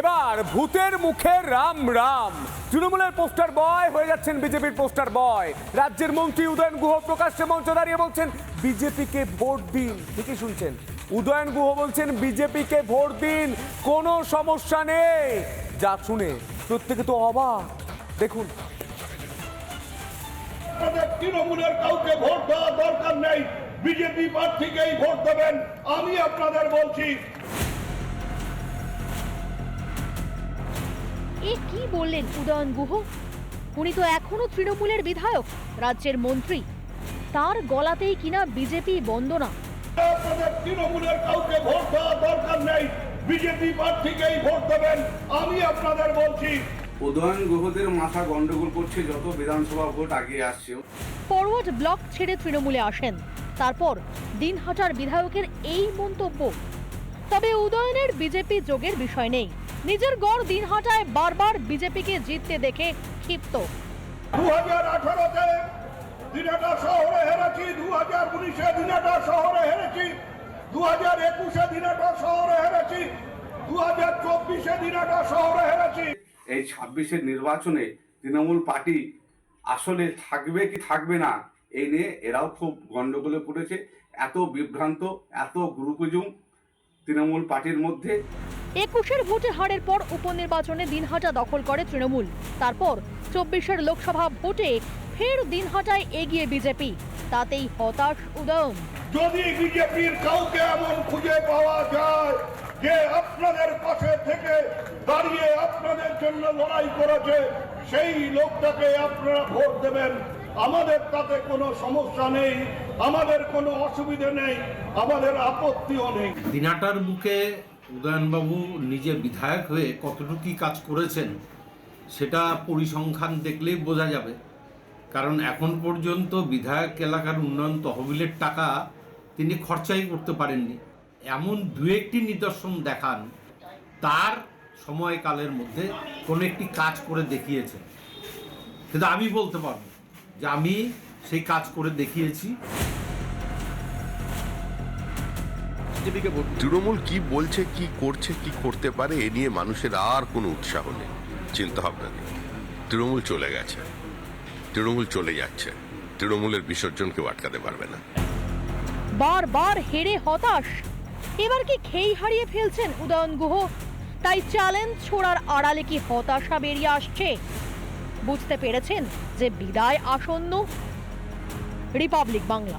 এবার ভূতের মুখে রাম রাম। তৃণমূলের পোস্টার বয় হয়ে যাচ্ছেন বিজেপির পোস্টার বয়। রাজ্যের মন্ত্রী উদয়ন গুহ প্রকাশ্যে মঞ্চ দাঁড়িয়ে বলছেন, বিজেপিকে ভোট দিন। ঠিকই শুনছেন। উদয়ন গুহ বলছেন, বিজেপিকে ভোট দিন, কোনো সমস্যা নেই। যা শুনে প্রত্যেকে তো অবাক। দেখুন। তৃণমূলের কাউকে ভোট দেওয়ার দরকার নেই। বিজেপি প্রার্থীকেই ভোট দেবেন। আমি আপনাদের বলছি এ কি বললেন উদয়ন গুহ? উনি তো এখনও তৃণমূলের বিধায়ক রাজ্যের মন্ত্রী। তার গলাতেই কিনা বিজেপি বন্দনা তৃণমূলের কাউকে ভোট দেওয়ার দরকার নেই। বিজেপি প্রার্থীকেই ভোট দেবেন আমি আপনাদের বলছি। উদয়ন গ্রহদের মাথা গন্ডগোল করছে যত বিধানসভা ভোট আগিয়ে আসছে। ফরওয়ার্ড ব্লক ছেড়ে তৃণমূলে আসেন। তারপর দিনহাটার বিধায়কের এই মন্তব্য। তবে উদয়নের বিজেপি যোগের বিষয় নেই। নিজের গড় দিনহাটায় বারবার বিজেপিকে জিততে দেখে ক্ষিপ্ত। দু হাজার আঠারোতে দিনাটা শহরে হেরেছি দু হাজার উনিশে দিনাটা শহরে হেরেছি দু হাজার একুশে দিনাটা শহরে হেরেছি দু হাজার চব্বিশে দিনাটা শহরে হেরেছি। এই ছাব্বিশের নির্বাচনে তৃণমূল পার্টি আসলে থাকবে কি থাকবে না এই নিয়ে এরাও খুব গন্ডগোলে পড়েছে। এত বিভ্রান্ত এত গ্রুপজুম তৃণমূল পার্টির মধ্যে। একুশের ভোটে হারের পর উপনির্বাচনে দিনহাটা দখল করে তৃণমূল। তারপর চব্বিশের লোকসভা ভোটে ফের দিনহাটায় এগিয়ে বিজেপি। তাতেই হতাশ উদয়ন যদি বিজেপির কাউকে এমন খুঁজে পাওয়া যায় যে আপনাদের পাশে থেকে দাঁড়িয়ে আপনাদের জন্য লড়াই করেছে সেই লোকটাকে আপনারা ভোট দেবেন। আমাদের তাতে কোনো সমস্যা নেই আমাদের কোনো অসুবিধে নেই আমাদের আপত্তিও নেই। দিনাটার বুকে উদয়নবাবু নিজে বিধায়ক হয়ে কতটুকু কাজ করেছেন, সেটা পরিসংখ্যান দেখলেই বোঝা যাবে। কারণ এখন পর্যন্ত বিধায়ক এলাকার উন্নয়ন তহবিলের টাকা তিনি খরচাই করতে পারেননি। এমন দু একটি নিদর্শন দেখান, তার সময়কালের মধ্যে কোনো একটি কাজ করে দেখিয়েছেন। কিন্তু আমি বলতে পারব যে আমি সেই কাজ করে দেখিয়েছি। তৃণমূল কি বলছে কি করছে কি করতে পারে এ নিয়ে মানুষের আর কোনো উৎসাহ নেই চিন্তা ভাবনা নেই। তৃণমূল চলে গেছে তৃণমূল চলে যাচ্ছে তৃণমূলের বিসর্জন কেউ আটকাতে পারবে না। বারবার হেরে হতাশ এবার কি খেই হারিয়ে ফেলছেন উদয়ন গুহ? তাই চ্যালেঞ্জ ছোড়ার আড়ালে কি হতাশা বেরিয়ে আসছে? বুঝতে পেরেছেন যে বিদায় আসন্ন? রিপাবলিক বাংলা।